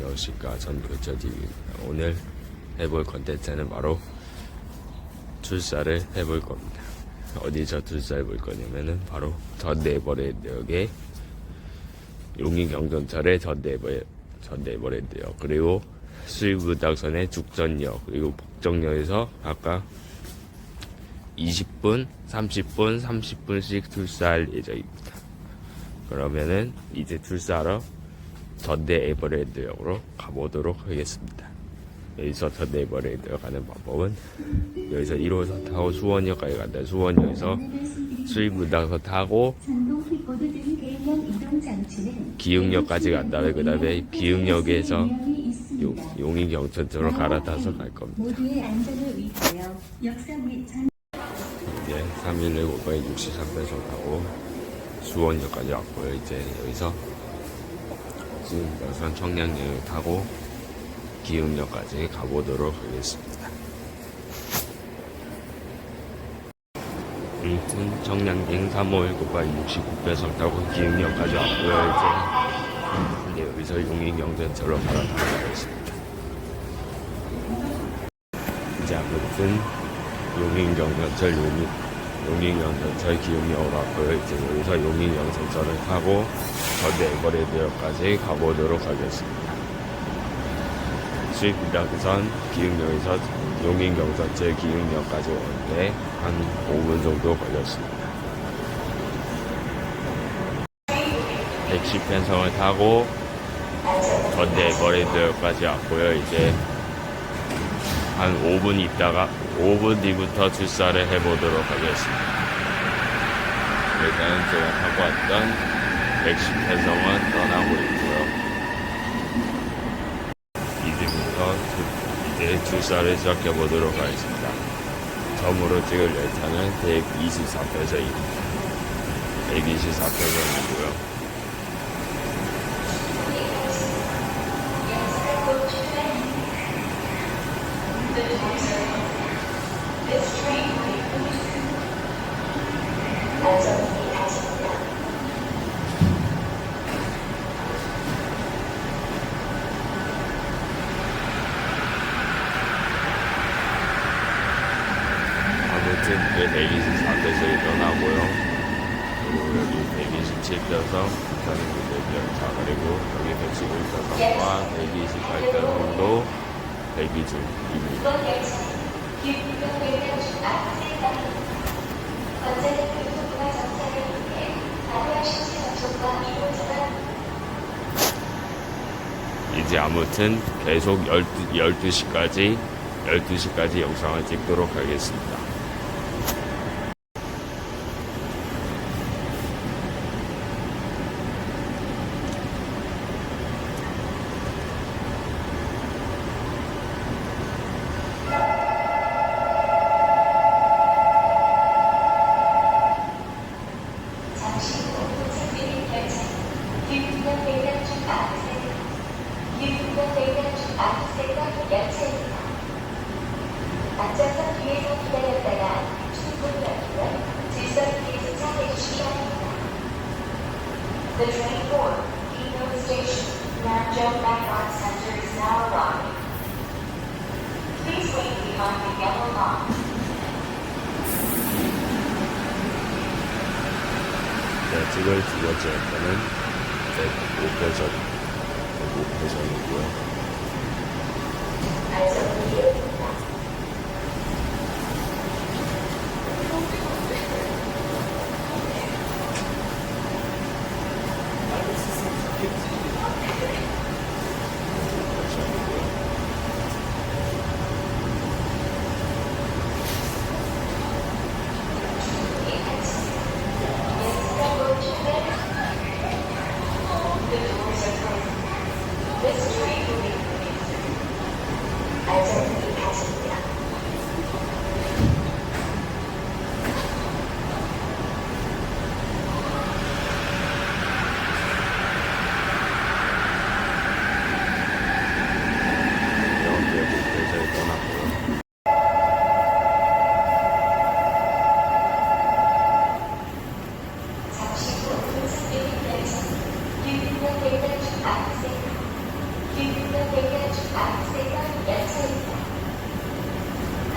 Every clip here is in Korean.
무엇일까 전 교차TV입니다. 오늘 해볼 컨텐츠는 바로 출사를 해볼 겁니다. 어디서 출사해 볼 거냐면은 바로 전대버레드역의 용인경전철의 전대버 전대버레드역 그리고 수의부닥선의 죽전역 그리고 복정역에서 각각 20분, 30분, 30분씩 출사할 예정입니다. 그러면은 이제 출사하러 전대 에버랜드 역으로 가보도록 하겠습니다. 여기서 전대 에버랜드역 가는 방법은 여기서 1호선 타고 수원역까지 간다. 수원역에서 수입문당선 타고 기흥역까지 간 다음에 그 다음에 기흥역에서 유형이 있습니다. 용- 용인경천으로 갈아타서 갈 겁니다. 이제 311 5 63배속 타고 수원역까지 왔고요. 이제 여기서 지금 여선 청량역을 타고 기흥역까지 가보도록 하겠습니다. 아무튼 청량행 351 곱하기 69배속 타고 기흥역까지 왔고요. 이제 여기서 용인경전철로 갈아타겠습니다. 이제 아무튼 용인경전철 용인 용인경전철 기흥역으로 왔고요. 이제 여기서 용인경전철을 타고 저대 에버랜드역까지 가보도록 하겠습니다. 수입부작선 기흥역에서 용인경전철 기흥역까지 오는데 한 5분 정도 걸렸습니다. 택시 편성을 타고 전대 에버랜드역까지 왔고요. 이제 한 5분 있다가 5분 뒤부터 출사를 해보도록 하겠습니다. 일단 제가 타고 왔던 백신 편성은 떠나고 있고요. 이제부터 주- 이제 출사를 시작해 보도록 하겠습니다. 처음으로 찍을 열차는 124편성입니다. 124편성이고요. 아무튼 그 124편성이 떠나고요. 그리고 여기 127편성, 열차 그리고 여기 111편성과 128편성도 대기 중입니다. 이제 아무튼 계속 12, 12시까지 12시까지 영상을 찍도록 하겠습니다. 앉아서 뒤에서 기다렸다가 충분히 열리면 질서있게 도착해 주시기 바랍니다. The train for Kingdom Station, Nanjou Bangkok Center is now arriving. Please wait behind the yellow line. 제가 찍을 두 번째 역사는 105편선, 105편선이고요.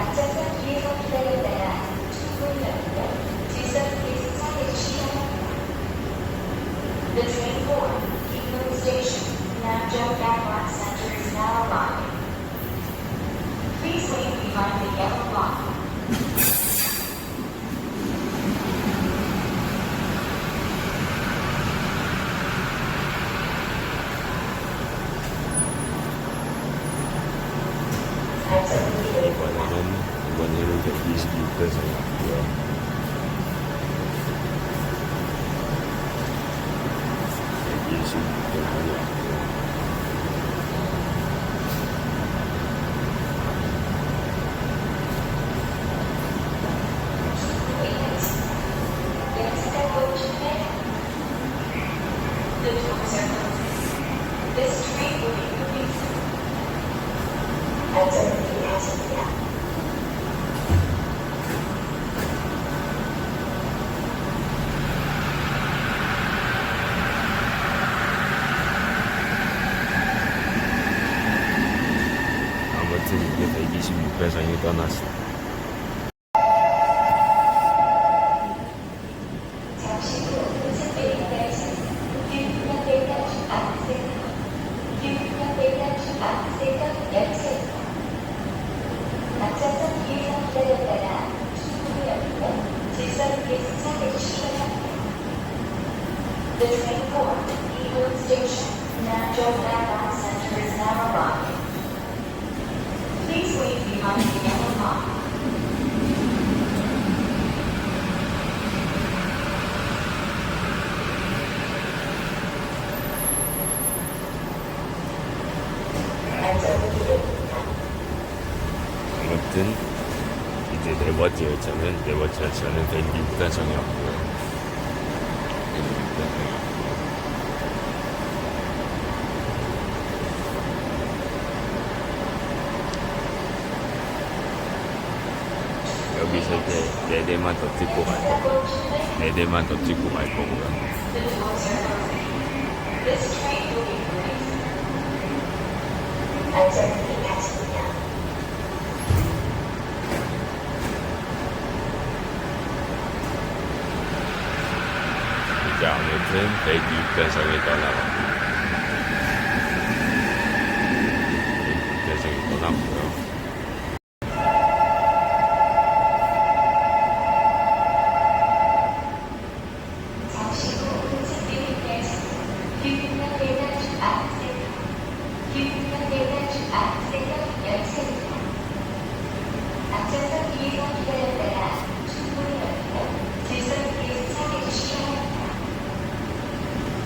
अच्छा सर ये हम 아무튼 이제 네 번째 열차는 네 번째 열차는 밴디입니다 정혁 여기 세대 네 대만 더 찍고 갈 거고 네 대만 더 찍고 갈 거고 이제 아무튼 106대성에 떠나갑니다. 106대성이 떠납니다.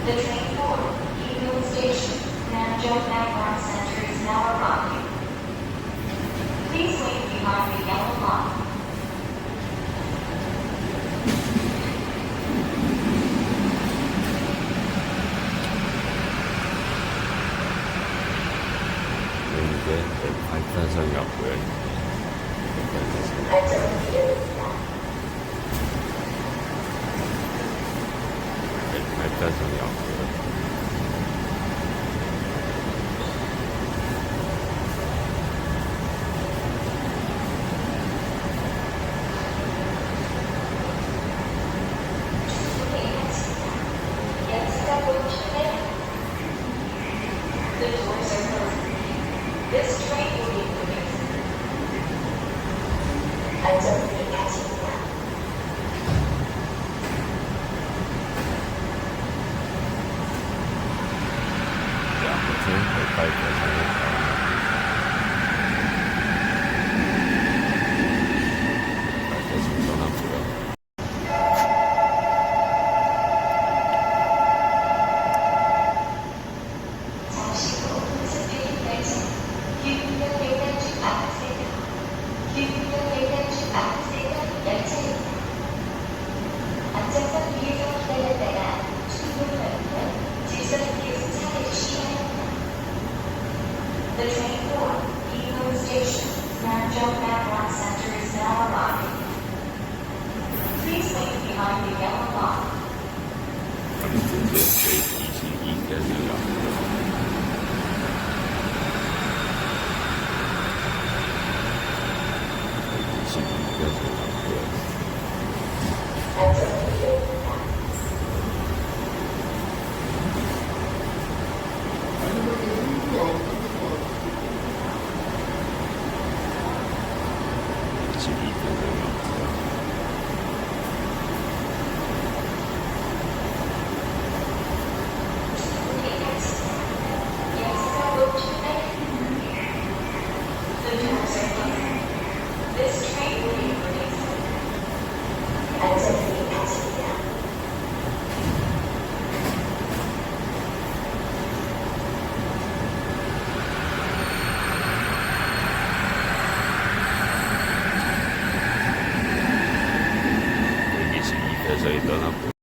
The train for Keevil Station, Nanjing Nagwan Center is now arriving. Alton. y todo.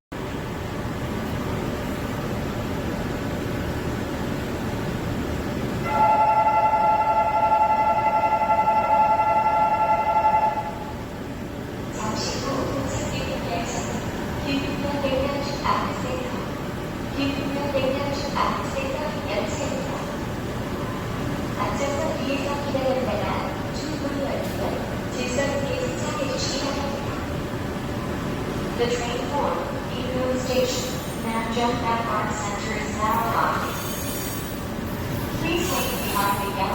The train for Eco Station, Nanjing Art Center is now arriving. Please wait behind the yellow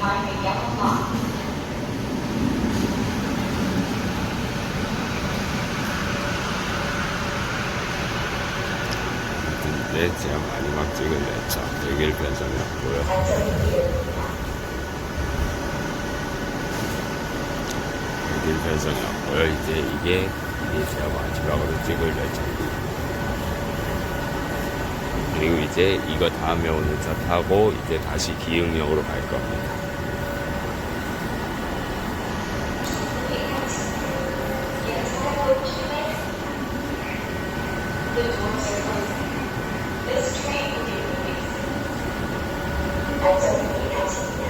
근데 제가 마지막 찍은 열차 100일 변성이었고요. 백일 변성이었고요. 이제 이게 이게 제가 마지막으로 찍을 열차입니다. 그리고 이제 이거 다음에 오는 차 타고 이제 다시 기흥역으로 갈 겁니다. The doors are closing. This train will be moving soon. 안전이 가십니다.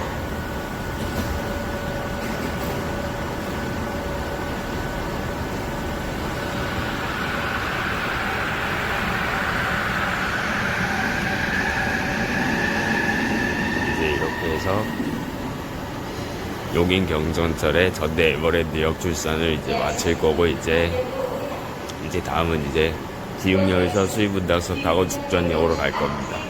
이제 이렇게 해서 용인 경전철의 전대 에버랜드역 출산을 이제 마칠 거고 이제 이제 다음은 이제 기흥역에서 수입분당선 타고 죽전역으로 갈 겁니다.